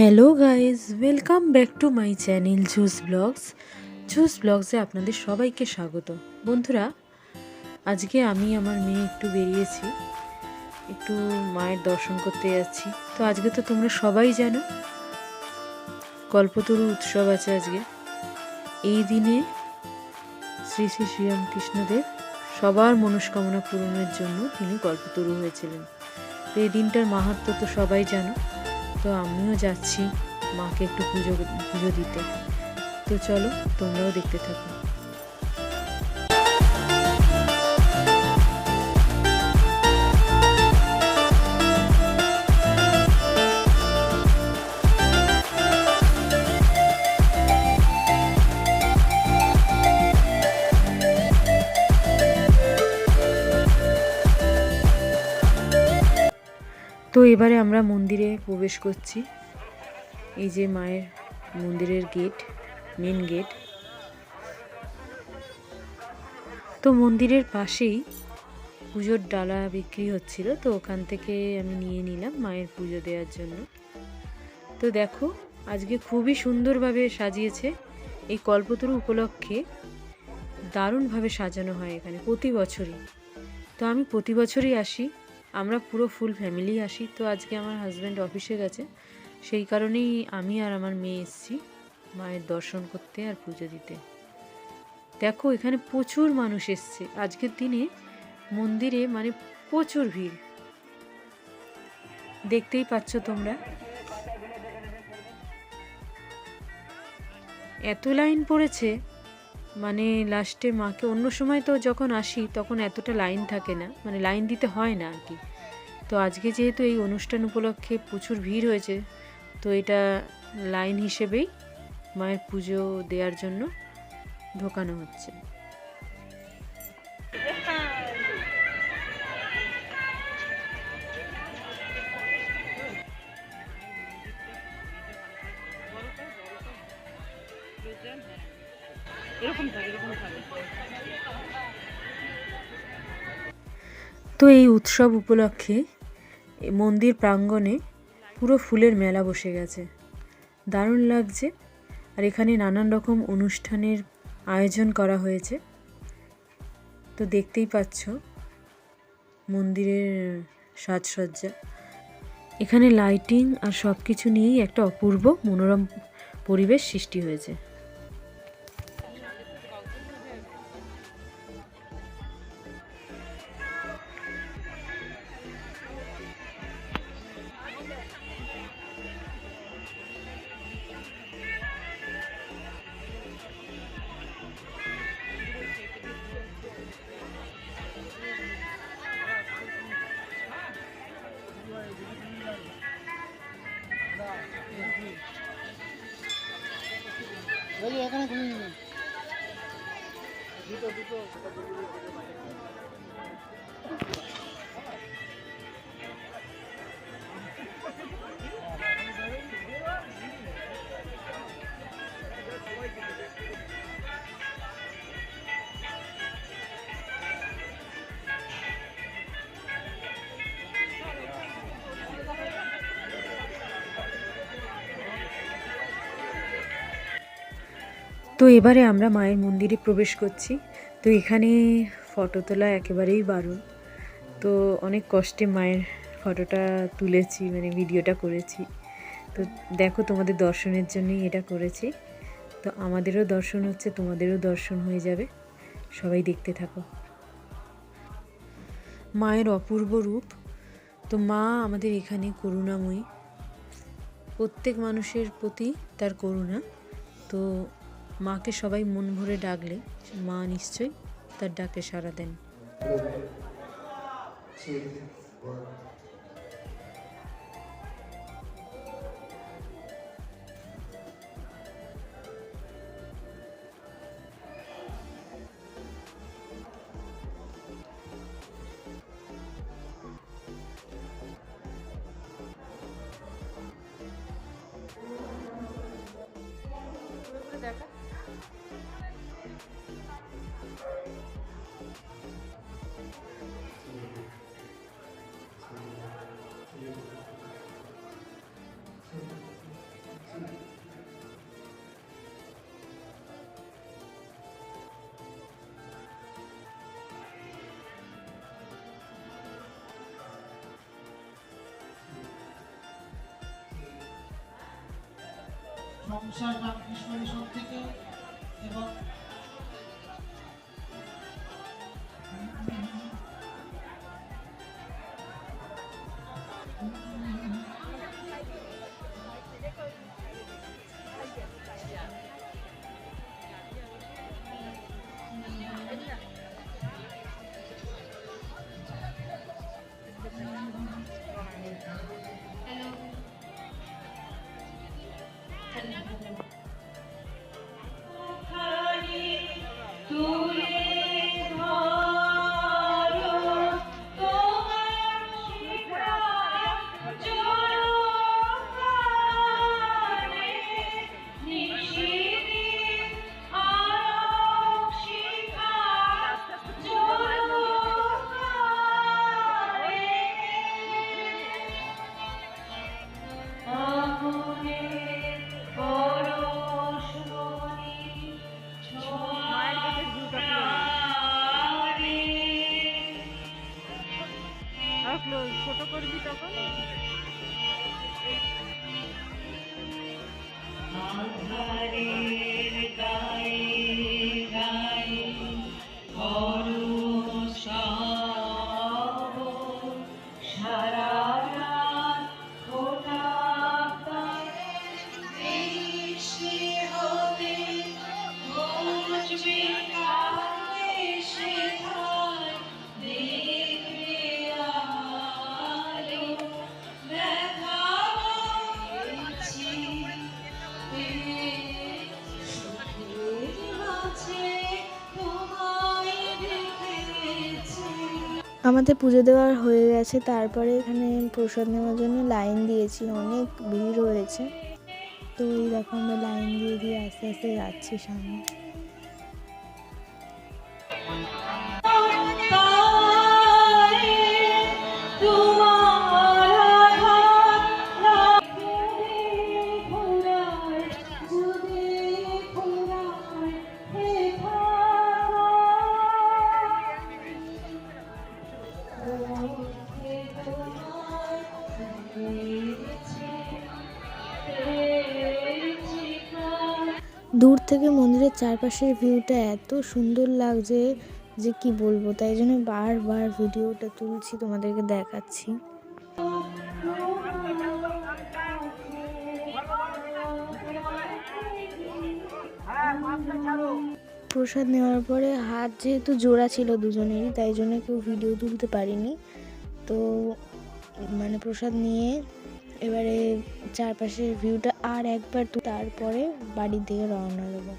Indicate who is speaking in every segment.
Speaker 1: Hello guys welcome back to my channel juice blogs juice ব্লগসে আপনাদের সবাইকে স্বাগত। বন্ধুরা, আজকে আমি আমার মেয়ে একটু বেরিয়েছি, একটু মায়ের দর্শন করতে যাচ্ছি। তো আজকে তো তোমরা সবাই জানো, কল্পতরু উৎসব আছে আজকে। এই দিনে শ্রী শ্রী শ্রীরামকৃষ্ণদেব সবার মনস্কামনা পূরণের জন্য তিনি কল্পতরু হয়েছিলেন। তো এই দিনটার মাহাত্ম তো সবাই জানো। তো আমিও যাচ্ছি মাকে একটু পুজো পুজো দিতে। তো চলো তোমরাও দেখতে থাকো। তো এবারে আমরা মন্দিরে প্রবেশ করছি। এই যে মায়ের মন্দিরের গেট মেন গেট তো মন্দিরের পাশেই পুজোর ডালা বিক্রি হচ্ছিল, তো ওখান থেকে আমি নিয়ে নিলাম মায়ের পুজো দেওয়ার জন্য। তো দেখো, আজকে খুবই সুন্দরভাবে সাজিয়েছে। এই কল্পতরু উপলক্ষে দারুণভাবে সাজানো হয় এখানে প্রতি বছরই। তো আমি প্রতি বছরই আসি। আমরা পুরো ফুল ফ্যামিলি আসি। তো আজকে আমার হাজব্যান্ড অফিসে গেছে। সেই কারণেই আমি আর আমার মেয়ে এসেছি মায়ের দর্শন করতে আর পুজো দিতে। দেখো, এখানে প্রচুর মানুষ এসছে। আজকের দিনে মন্দিরে মানে প্রচুর ভিড়। দেখতেই পাচ্ছ তোমরা। এত লাইন পড়েছে। মানে লাস্টে মাকে অন্য সময় তো যখন আসি, তখন এতটা লাইন থাকে না মানে লাইন দিতে হয় না আর কি তো আজকে যেহেতু এই অনুষ্ঠান উপলক্ষে প্রচুর ভিড় হয়েছে, তো এটা লাইন হিসেবেই মায়ের পুজো দেওয়ার জন্য ঢোকানো হচ্ছে। তো এই উৎসব উপলক্ষে মন্দির প্রাঙ্গণে পুরো ফুলের মেলা বসে গেছে। দারুণ লাগছে। আর এখানে নানান রকম অনুষ্ঠানের আয়োজন করা হয়েছে। তো দেখতেই পাচ্ছ মন্দিরের সাজসজ্জা। এখানে লাইটিং আর সব কিছু নিয়েই একটা অপূর্ব মনোরম পরিবেশ সৃষ্টি হয়েছে।
Speaker 2: ওই এখানে ঘুমিয়ে দুটো দুটো
Speaker 1: তো এবারে আমরা মায়ের মন্দিরে প্রবেশ করছি। তো এখানে ফটো তোলা একেবারেই বারণ। তো অনেক কষ্টে মায়ের ফটোটা তুলেছি মানে ভিডিওটা করেছি। তো দেখো তোমাদের দর্শনের জন্যই এটা করেছি। তো আমাদেরও দর্শন হচ্ছে, তোমাদেরও দর্শন হয়ে যাবে। সবাই দেখতে থাকো। মায়ের অপূর্ব রূপ। তো মা আমাদের এখানে করুণাময়ী। প্রত্যেক মানুষের প্রতি তার করুণা। তো মাকে সবাই মন ভরে ডাকলে মা নিশ্চয়ই তার ডাকে সাড়া দেন।
Speaker 2: সংসার রামকৃষ্ণ মিশন থেকে এবং
Speaker 1: ছোট করবি তখন।
Speaker 2: আধারের গায়ে
Speaker 3: আমাদের পুজো দেওয়ার হয়ে গেছে, তারপরে এখানে প্রসাদ নেওয়ার জন্য লাইন দিয়েছি, অনেক ভিড় হয়েছে। তো এই আমরা লাইন দিয়ে দিয়ে আস্তে আস্তে যাচ্ছি সামনে। দূর থেকে মন্দিরের চারপাশের ভিউটা এত সুন্দর লাগছে যে কি বলব, তাই জন্য বারবার ভিডিওটা তুলছি, তোমাদেরকে দেখাচ্ছি। প্রসাদ নেওয়ার পরে হাত যেহেতু জোড়া ছিল দুজনেরই, তাই জন্য কেউ ভিডিও তুলতে পারিনি। তো মানে প্রসাদ নিয়ে এবারে চারপাশের ভিউটা আর একবার তো তারপরে বাড়ির দিকে রওনা দেবো।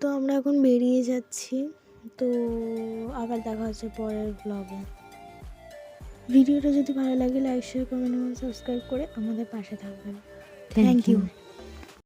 Speaker 3: তো আমরা এখন বেরিয়ে যাচ্ছি। তো আবার দেখা হচ্ছে পরের ব্লগে ভিডিওটা যদি ভালো লাগে লাইক শেয়ার কমেন্ট এবং সাবস্ক্রাইব করে আমাদের পাশে থাকবেন। Thank you